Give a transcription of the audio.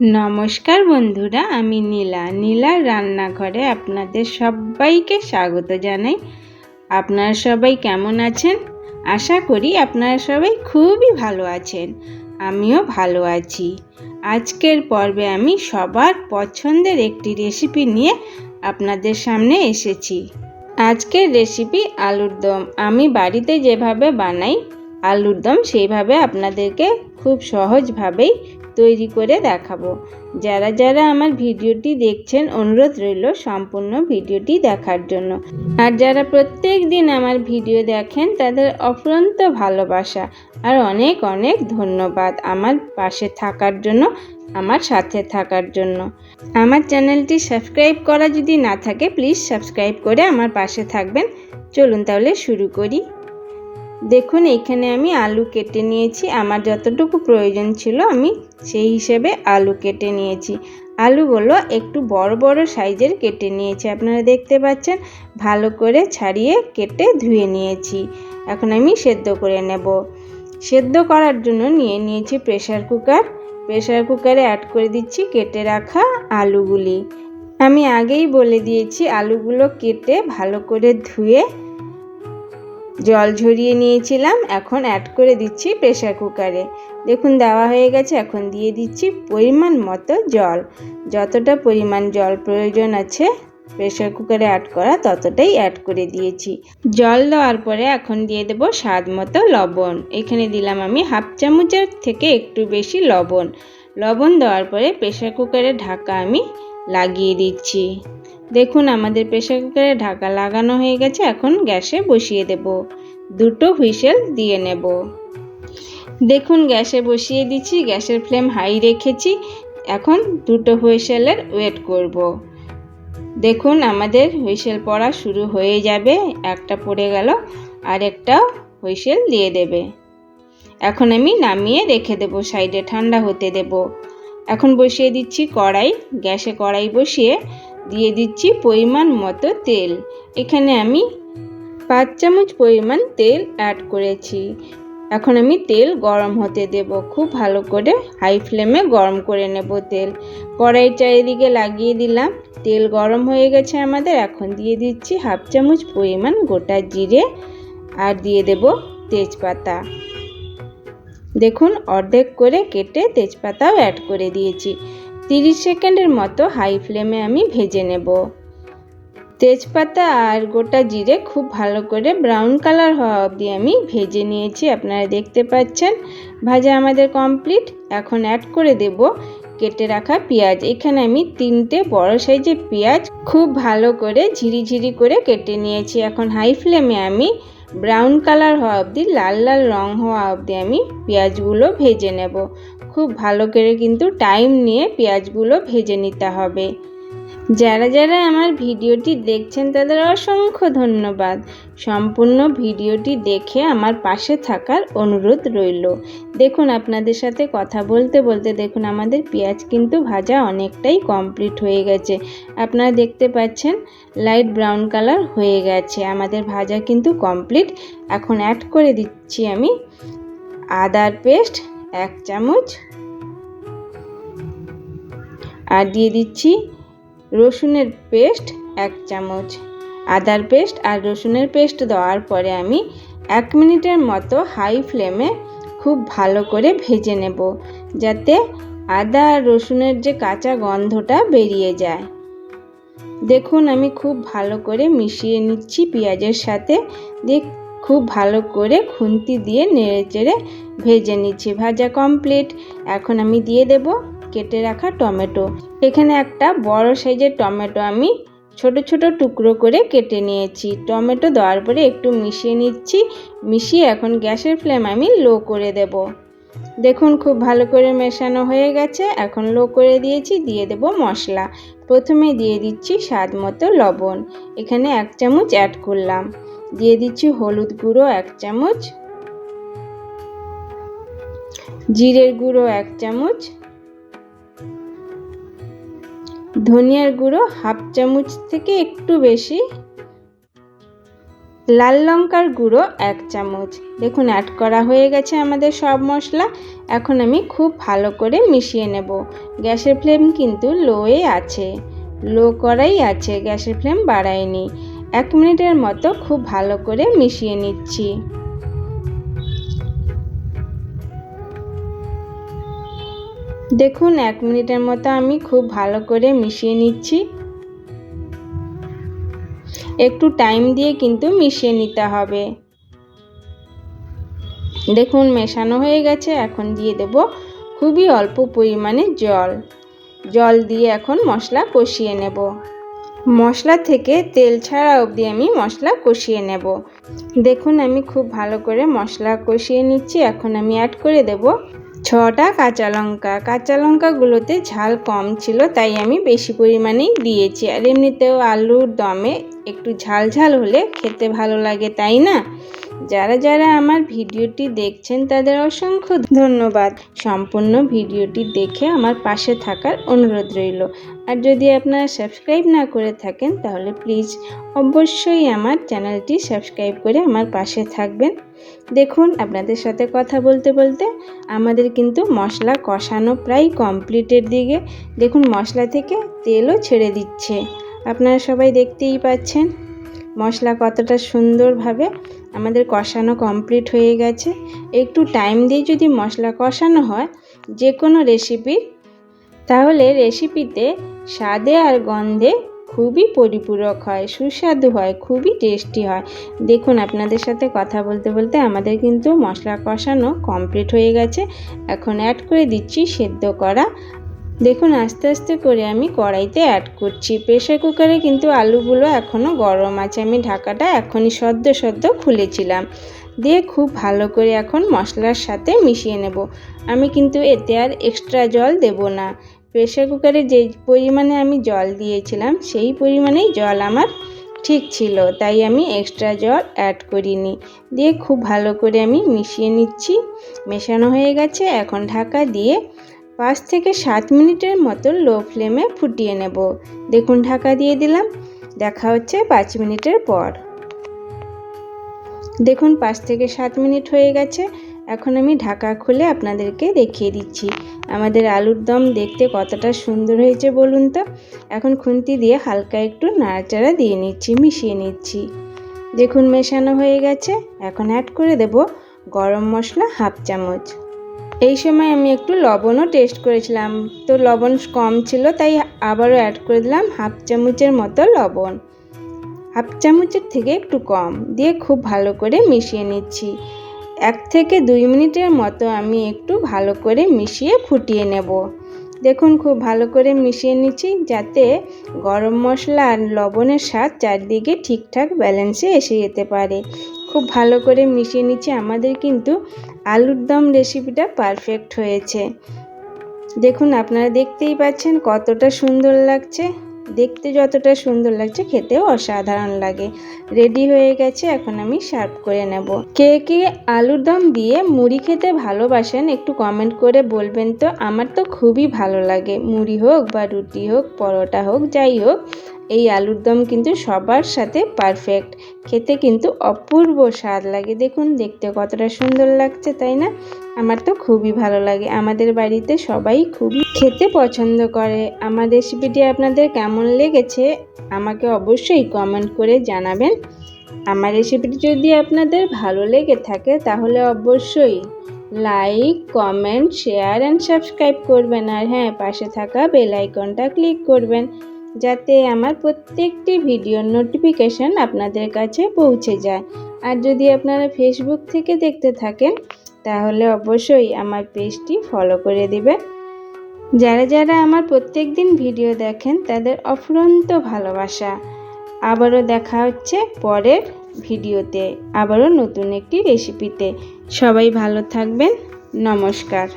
নমস্কার বন্ধুরা, আমি নীলা। নীলার রান্নাঘরে আপনাদের সবাইকে স্বাগত জানাই। আপনারা সবাই কেমন আছেন? আশা করি আপনারা সবাই খুবই ভালো আছেন। আমিও ভালো আছি। আজকের পর্বে আমি সবার পছন্দের একটি রেসিপি নিয়ে আপনাদের সামনে এসেছি। আজকের রেসিপি আলুর দম। আমি বাড়িতে যেভাবে বানাই আলুর দম সেইভাবে আপনাদেরকে খুব সহজভাবেই তৈরি করে দেখাবো। যারা যারা আমার ভিডিওটি দেখছেন, অনুরোধ রইল সম্পূর্ণ ভিডিওটি দেখার জন্য। আর যারা প্রত্যেক দিন আমার ভিডিও দেখেন, তাদের অফুরন্ত ভালোবাসা আর অনেক অনেক ধন্যবাদ আমার পাশে থাকার জন্য, আমার সাথে থাকার জন্য। আমার চ্যানেলটি সাবস্ক্রাইব করা যদি না থাকে, প্লিজ সাবস্ক্রাইব করে আমার পাশে থাকবেন। চলুন তাহলে শুরু করি। দেখুন, এখানে আমি আলু কেটে নিয়েছি। আমার যতটুকু প্রয়োজন ছিল, আমি সেই হিসেবে আলু কেটে নিয়েছি। আলুগুলো একটু বড় বড় সাইজের কেটে নিয়েছি। আপনারা দেখতে পাচ্ছেন, ভালো করে ছাড়িয়ে কেটে ধুয়ে নিয়েছি। এখন আমি সেদ্ধ করে নেব। সেদ্ধ করার জন্য নিয়ে নিয়েছি প্রেশার কুকার। প্রেশার কুকারে অ্যাড করে দিচ্ছি কেটে রাখা আলুগুলি। আমি আগেই বলে দিয়েছি, আলুগুলো কেটে ভালো করে ধুয়ে জল ঝরিয়ে নিয়েছিলাম, এখন অ্যাড করে দিচ্ছি প্রেশার কুকারে দেখুন, দেওয়া হয়ে গেছে, এখন দিয়ে দিচ্ছি পরিমাণ মতো জল। যতটা পরিমাণ জল প্রয়োজন আছে প্রেশার কুকারে অ্যাড করা ততটাই অ্যাড করে দিয়েছি। জল দেওয়ার পরে এখন দিয়ে দেব স্বাদ মতো লবণ। এখানে দিলাম আমি হাফ চামচের থেকে একটু বেশি লবণ। লবণ দেওয়ার পরে প্রেশার কুকারে ঢাকা আমি লাগিয়ে দিচ্ছি। দেখুন, আমাদের প্রেশার কুকারে ঢাকা লাগানো হয়ে গেছে, এখন গ্যাসে বসিয়ে দেব। দুটো হুইসেল দিয়ে নেব। দেখুন, গ্যাসে বসিয়ে দিচ্ছি, গ্যাসের ফ্লেম হাই রেখেছি, এখন দুটো হুইসেলের ওয়েট করব। দেখুন, আমাদের হুইসেল পড়া শুরু হয়ে যাবে, একটা পড়ে গেল আর একটা হুইসেল দিয়ে দেবে। এখন আমি নামিয়ে রেখে দেব, সাইডে ঠান্ডা হতে দেব। এখন বসিয়ে দিচ্ছি কড়াই, গ্যাসে কড়াই বসিয়ে দিয়ে দিচ্ছি পরিমাণ মতো তেল। এখানে আমি পাঁচ চামচ পরিমাণ তেল অ্যাড করেছি। এখন আমি তেল গরম হতে দেব। খুব ভালো করে হাই ফ্লেমে গরম করে নেব তেল। কড়াই চারিদিকে লাগিয়ে দিলাম। তেল গরম হয়ে গেছে আমাদের। এখন দিয়ে দিচ্ছি হাফ চামচ পরিমাণ গোটা জিরে আর দিয়ে দেব তেজপাতা। দেখুন, অর্ধেক করে কেটে তেজপাতাও অ্যাড করে দিয়েছি। তিরিশ সেকেন্ডের মতো হাই ফ্লেমে আমি ভেজে নেব। তেজপাতা আর গোটা জিরে খুব ভালো করে ব্রাউন কালার হওয়া অবধি আমি ভেজে নিয়েছি, আপনারা দেখতে পাচ্ছেন। ভাজা আমাদের কমপ্লিট। এখন অ্যাড করে দেব কেটে রাখা পেঁয়াজ। এখানে আমি তিনটে বড় সাইজের পেঁয়াজ খুব ভালো করে ঝিরিঝিরি করে কেটে নিয়েছি। এখন হাই ফ্লেমে আমি ব্রাউন কালার হওয়া অবধি, লাল লাল রং হওয়া অবধি আমি পেঁয়াজগুলো ভেজে নেব। খুব ভালো করে কিন্তু টাইম নিয়ে পেঁয়াজগুলো ভেজে নিতে হবে। যারা যারা আমার ভিডিওটি দেখছেন, তাদের অসংখ্য ধন্যবাদ। সম্পূর্ণ ভিডিওটি দেখে আমার পাশে থাকার অনুরোধ রইল। দেখুন, আপনাদের সাথে কথা বলতে বলতে দেখুন, আমাদের পেঁয়াজ কিন্তু ভাজা অনেকটাই কমপ্লিট হয়ে গেছে। আপনারা দেখতে পাচ্ছেন লাইট ব্রাউন কালার হয়ে গেছে। আমাদের ভাজা কিন্তু কমপ্লিট এখন অ্যাড করে দিচ্ছি আমি আদার পেস্ট এক চামচ। আর দিয়ে দিচ্ছি রসুনের পেস্ট এক চামচ। আদার পেস্ট আর রসুনের পেস্ট দেওয়ার পরে আমি এক মিনিটের মতো হাই ফ্লেমে খুব ভালো করে ভেজে নেব, যাতে আদা আর রসুনের যে কাঁচা গন্ধটা বেরিয়ে যায়। দেখুন, আমি খুব ভালো করে মিশিয়ে নিচ্ছি পেঁয়াজের সাথে। দিয়ে খুব ভালো করে খুন্তি দিয়ে নেড়ে চেড়ে ভেজে নিচ্ছি। ভাজা কমপ্লিট এখন আমি দিয়ে দেব কেটে রাখা টমেটো। এখানে একটা বড় সাইজের টমেটো আমি ছোট ছোট টুকরো করে কেটে নিয়েছি। টমেটো দেওয়ার পরে একটু মিশিয়ে নিচ্ছি। মিশিয়ে এখন গ্যাসের ফ্লেম আমি লো করে দেব। দেখুন খুব ভালো করে মেশানো হয়ে গেছে। এখন লো করে দিয়েছি, দিয়ে দেব মশলা। প্রথমে দিয়ে দিচ্ছি স্বাদ মতো লবণ। এখানে এক চামচ অ্যাড করলাম। দিয়ে দিচ্ছি হলুদ গুঁড়ো এক চামচ, জিরের গুঁড়ো এক চামচ, ধনিয়ার গুঁড়ো হাফ চামচ থেকে একটু বেশি, লাল লঙ্কার গুঁড়ো এক চামচ। দেখুন অ্যাড করা হয়ে গেছে আমাদের সব মশলা। এখন আমি খুব ভালো করে মিশিয়ে নেব। গ্যাসের ফ্লেম কিন্তু লোয়ে আছে। লো করাই আছে, গ্যাসের ফ্লেম বাড়ায়নি। এক মিনিটের মতো খুব ভালো করে মিশিয়ে নিচ্ছি। দেখুন, এক মিনিটের মতো আমি খুব ভালো করে মিশিয়ে নিচ্ছি। একটু টাইম দিয়ে কিন্তু মিশিয়ে নিতে হবে। দেখুন, মেশানো হয়ে গেছে। এখন দিয়ে দেব খুবই অল্প পরিমাণে জল। জল দিয়ে এখন মশলা কষিয়ে নেব। মশলা থেকে তেল ছাড়া অবধি আমি মশলা কষিয়ে নেব। দেখুন, আমি খুব ভালো করে মশলা কষিয়ে নিচ্ছি। এখন আমি অ্যাড করে দেব ছটা কাঁচা লঙ্কা। কাঁচা লঙ্কাগুলোতে ঝাল কম ছিল, তাই আমি বেশি পরিমাণেই দিয়েছি। আর এমনিতেও আলুর দমে একটু ঝাল ঝাল হলে খেতে ভালো লাগে, তাই না? যারা যারা আমার ভিডিওটি দেখছেন তাদের অসংখ্য ধন্যবাদ। সম্পূর্ণ ভিডিওটি দেখে আমার পাশে থাকার অনুরোধ রইল। আর যদি আপনারা সাবস্ক্রাইব না করে থাকেন, তাহলে প্লিজ অবশ্যই আমার চ্যানেলটি সাবস্ক্রাইব করে আমার পাশে থাকবেন। দেখুন, আপনাদের সাথে কথা বলতে বলতে আমাদের কিন্তু মশলা কষানো প্রায় কমপ্লিটের দিকে। দেখুন, মশলা থেকে তেলও ছেড়ে দিচ্ছে। আপনারা সবাই দেখতেই পাচ্ছেন। মশলা কতটা সুন্দরভাবে আমাদের কষানো কমপ্লিট হয়ে গেছে। একটু টাইম দিয়ে যদি মশলা কষানো হয় যে কোনো রেসিপি তাহলে রেসিপিতে স্বাদে আর গন্ধে খুবই পরিপূরক হয়, সুস্বাদু হয়, খুবই টেস্টি হয়। দেখুন, আপনাদের সাথে কথা বলতে বলতে আমাদের কিন্তু মশলা কষানো কমপ্লিট হয়ে গেছে। এখন অ্যাড করে দিচ্ছি সেদ্ধ করা দেখুন, আস্তে আস্তে করে আমি কড়াইতে অ্যাড করছি। প্রেশার কুকারে কিন্তু আলুগুলো এখনও গরম আছে। আমি ঢাকাটা এখনই সদ্য সদ্য খুলেছিলাম। দিয়ে খুব ভালো করে এখন মশলার সাথে মিশিয়ে নেব। আমি কিন্তু এতে আর এক্সট্রা জল দেব না। প্রেশার কুকারে যে পরিমাণে আমি জল দিয়েছিলাম, সেই পরিমাণেই জল আমার ঠিক ছিল। তাই আমি এক্সট্রা জল অ্যাড করিনি। দিয়ে খুব ভালো করে আমি মিশিয়ে নিচ্ছি। মেশানো হয়ে গেছে। এখন ঢাকা দিয়ে পাঁচ থেকে সাত মিনিটের মতো লো ফ্লেমে ফুটিয়ে নেব। দেখুন, ঢাকা দিয়ে দিলাম। দেখা হচ্ছে পাঁচ মিনিটের পর। দেখুন, পাঁচ থেকে সাত মিনিট হয়ে গেছে। এখন আমি ঢাকা খুলে আপনাদেরকে দেখিয়ে দিচ্ছি। আমাদের আলুর দম দেখতে কতটা সুন্দর হয়েছে বলুন তো? এখন খুন্তি দিয়ে হালকা একটু নাড়াচাড়া দিয়ে নিচ্ছি, মিশিয়ে নিচ্ছি। দেখুন, মেশানো হয়ে গেছে। এখন অ্যাড করে দেব গরম মশলা হাফ চামচ। এই সময় আমি একটু লবণও টেস্ট করেছিলাম। তো লবণ কম ছিল, তাই আবারও অ্যাড করে দিলাম হাফ চামচের মতো লবণ। হাফ চামচের থেকে একটু কম, দিয়ে খুব ভালো করে মিশিয়ে নিচ্ছি। এক থেকে দুই মিনিটের মতো আমি একটু ভালো করে মিশিয়ে ফুটিয়ে নেব। দেখুন, খুব ভালো করে মিশিয়ে নিচ্ছি, যাতে গরম মশলা আর লবণের স্বাদ চারদিকে ঠিকঠাক ব্যালেন্সে এসে যেতে পারে। খুব ভালো করে মিশিয়ে নিচ্ছি, আমাদের কিন্তু আলুর দম রেসিপিটা পারফেক্ট হয়েছে। দেখুন, আপনারা দেখতেই পাচ্ছেন কতটা সুন্দর লাগছে। দেখতে যতটা সুন্দর লাগছে, খেতেও অসাধারণ লাগে। রেডি হয়ে গেছে, এখন আমি সার্ভ করে নেব। কে কে আলুর দম দিয়ে মুড়ি খেতে ভালোবাসেন, একটু কমেন্ট করে বলবেন তো। আমার তো খুবই ভালো লাগে। মুড়ি হোক বা রুটি হোক, পরোটা হোক, যাই হোক এই আলুর দম কিন্তু সবার সাথে পারফেক্ট খেতে কিন্তু অপূর্ব স্বাদ লাগে। দেখুন, দেখতে কতটা সুন্দর লাগছে, তাই না? আমার তো খুবই ভালো লাগে। আমাদের বাড়িতে সবাই খুবই খেতে পছন্দ করে। আমার রেসিপিটি আপনাদের কেমন লেগেছে, আমাকে অবশ্যই কমেন্ট করে জানাবেন। আমার রেসিপিটি যদি আপনাদের ভালো লেগে থাকে, তাহলে অবশ্যই like comment share and subscribe করবেন। আর হ্যাঁ পাশে থাকা বেল আইকনটা ক্লিক করবেন। যাতে আমার প্রত্যেকটি ভিডিওর নোটিফিকেশান আপনাদের কাছে পৌঁছে যায়। আর যদি আপনারা ফেসবুক থেকে দেখতে থাকেন, তাহলে অবশ্যই আমার পেজটি ফলো করে দেবেন। যারা যারা আমার প্রত্যেক দিন ভিডিও দেখেন, তাদের অফুরন্ত ভালোবাসা। আবারও দেখা হচ্ছে পরের ভিডিওতে আবারও নতুন একটি রেসিপিতে সবাই ভালো থাকবেন। নমস্কার।